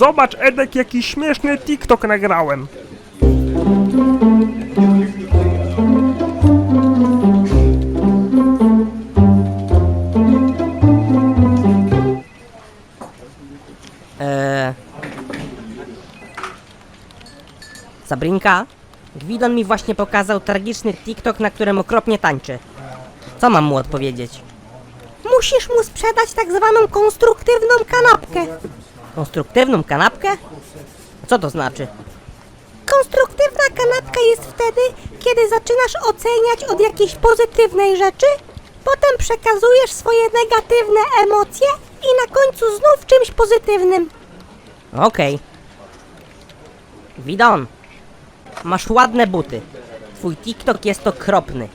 Zobacz, Edek, jaki śmieszny TikTok nagrałem. Eee... Sabrinka, Gwidon mi właśnie pokazał tragiczny TikTok, na którym okropnie tańczy. Co mam mu odpowiedzieć? Musisz mu sprzedać tak zwaną konstruktywną kanapkę. Konstruktywną kanapkę? Co to znaczy? Konstruktywna kanapka jest wtedy, kiedy zaczynasz oceniać od jakiejś pozytywnej rzeczy, potem przekazujesz swoje negatywne emocje i na końcu znów czymś pozytywnym. Okej. Widon, masz ładne buty. Twój TikTok jest okropny.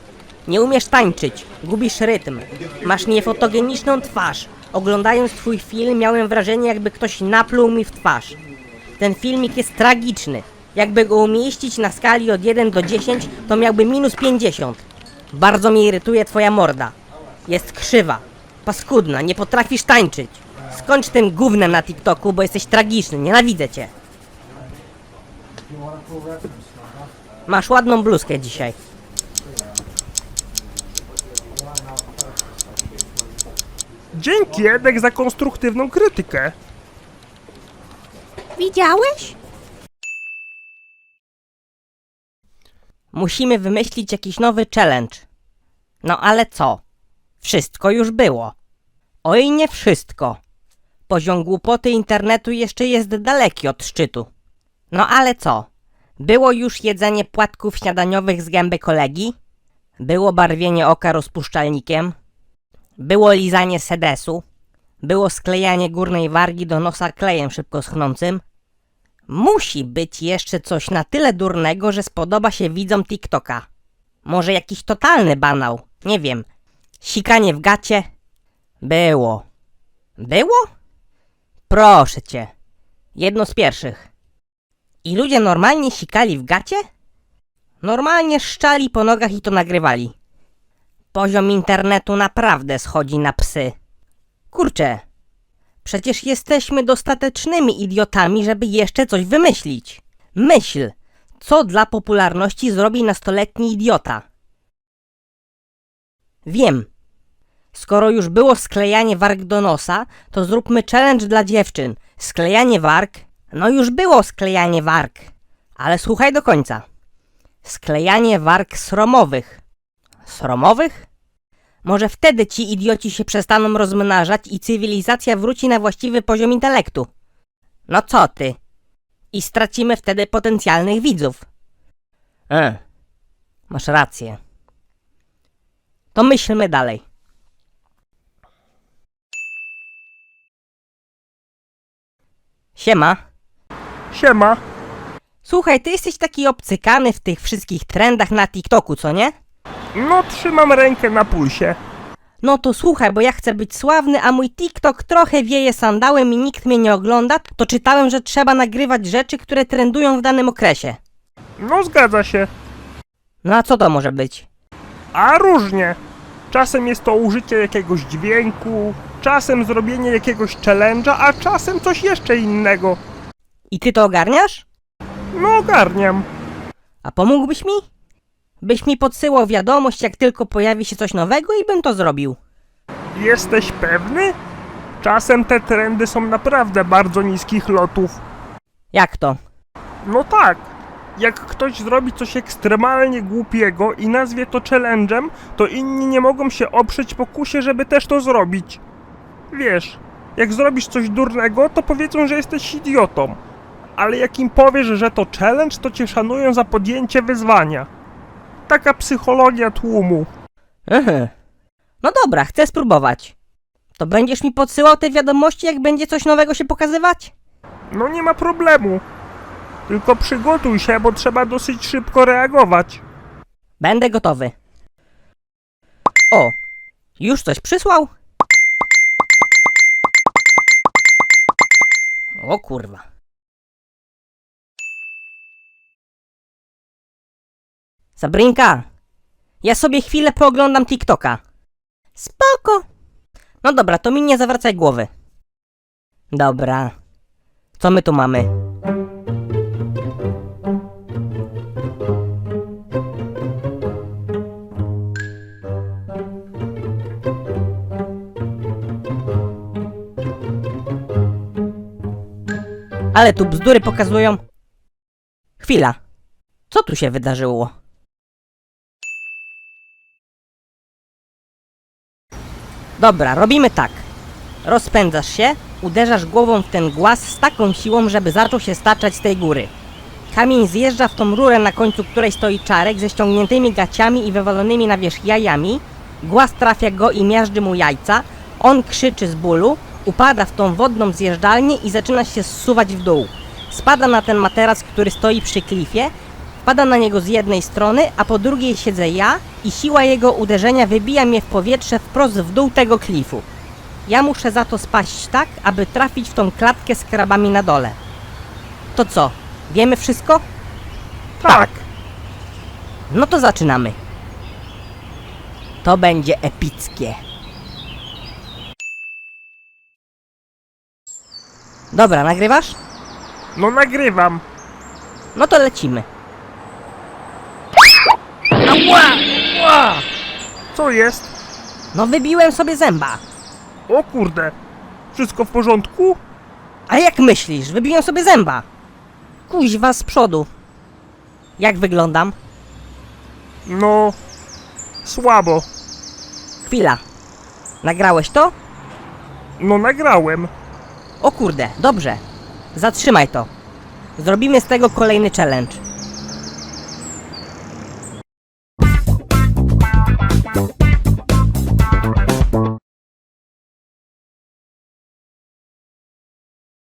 Nie umiesz tańczyć, gubisz rytm. Masz niefotogeniczną twarz. Oglądając twój film miałem wrażenie jakby ktoś napluł mi w twarz. Ten filmik jest tragiczny. Jakby go umieścić na skali od 1 do 10, to miałby minus 50. Bardzo mnie irytuje twoja morda. Jest krzywa, paskudna, nie potrafisz tańczyć. Skończ tym gównem na TikToku, bo jesteś tragiczny, nienawidzę cię. Masz ładną bluzkę dzisiaj. Dzięki, Edek, za konstruktywną krytykę. Widziałeś? Musimy wymyślić jakiś nowy challenge. No ale co? Wszystko już było. Oj, nie wszystko. Poziom głupoty internetu jeszcze jest daleki od szczytu. No ale co? Było już jedzenie płatków śniadaniowych z gęby kolegi? Było barwienie oka rozpuszczalnikiem? Było lizanie sedesu? Było sklejanie górnej wargi do nosa klejem szybko schnącym? Musi być jeszcze coś na tyle durnego, że spodoba się widzom TikToka. Może jakiś totalny banał, nie wiem. Sikanie w gacie? Było. Było? Proszę cię. Jedno z pierwszych. I ludzie normalnie sikali w gacie? Normalnie szczali po nogach i to nagrywali. Poziom internetu naprawdę schodzi na psy. Kurczę, Przecież jesteśmy dostatecznymi idiotami, żeby jeszcze coś wymyślić. Myśl, co dla popularności zrobi nastoletni idiota. Wiem. Skoro już było sklejanie warg do nosa, to zróbmy challenge dla dziewczyn. Sklejanie warg? No już było sklejanie warg. Ale słuchaj do końca. Sklejanie warg sromowych. Sromowych? Może wtedy ci idioci się przestaną rozmnażać i cywilizacja wróci na właściwy poziom intelektu. No co ty? I stracimy wtedy potencjalnych widzów. E, masz rację. To myślmy dalej. Siema. Siema. Słuchaj, ty jesteś taki obcykany w tych wszystkich trendach na TikToku, co nie? No, trzymam rękę na pulsie. No to słuchaj, bo ja chcę być sławny, a mój TikTok trochę wieje sandałem i nikt mnie nie ogląda, to czytałem, że trzeba nagrywać rzeczy, które trendują w danym okresie. No, zgadza się. No a co to może być? A różnie. Czasem jest to użycie jakiegoś dźwięku, czasem zrobienie jakiegoś challenge'a, a czasem coś jeszcze innego. I ty to ogarniasz? No, ogarniam. A pomógłbyś mi? Byś mi podsyłał wiadomość, jak tylko pojawi się coś nowego i bym to zrobił. Jesteś pewny? Czasem te trendy są naprawdę bardzo niskich lotów. Jak to? No tak. Jak ktoś zrobi coś ekstremalnie głupiego i nazwie to challenge'em, to inni nie mogą się oprzeć pokusie, żeby też to zrobić. Wiesz, jak zrobisz coś durnego, to powiedzą, że jesteś idiotą. Ale jak im powiesz, że to challenge, to cię szanują za podjęcie wyzwania. Taka psychologia tłumu. Ehe. No dobra, chcę spróbować. To będziesz mi podsyłał te wiadomości, jak będzie coś nowego się pokazywać? No nie ma problemu. Tylko przygotuj się, bo trzeba dosyć szybko reagować. Będę gotowy. O, już coś przysłał? O kurwa. Sabrinka, ja sobie chwilę pooglądam TikToka. Spoko. No dobra, to mi nie zawracaj głowy. Dobra. Co my tu mamy? Ale tu bzdury pokazują. Chwila. Co tu się wydarzyło? Dobra, robimy tak. Rozpędzasz się, uderzasz głową w ten głaz z taką siłą, żeby zaczął się staczać z tej góry. Kamień zjeżdża w tą rurę, na końcu której stoi czarek ze ściągniętymi gaciami i wywalonymi na wierzch jajami. Głaz trafia go i miażdży mu jajca. On krzyczy z bólu, upada w tą wodną zjeżdżalnię i zaczyna się zsuwać w dół. Spada na ten materac, który stoi przy klifie, wpada na niego z jednej strony, a po drugiej siedzę ja i siła jego uderzenia wybija mnie w powietrze wprost w dół tego klifu. Ja muszę za to spaść tak, aby trafić w tą klatkę z krabami na dole. To co? Wiemy wszystko? Tak. No to zaczynamy. To będzie epickie. Dobra, nagrywasz? No nagrywam. No to lecimy. Co jest? No wybiłem sobie zęba. O kurde. Wszystko w porządku? A jak myślisz? Wybiłem sobie zęba. Kuźwa z przodu. Jak wyglądam? No... Słabo. Chwila. Nagrałeś to? No nagrałem. O kurde, dobrze. Zatrzymaj to. Zrobimy z tego kolejny challenge.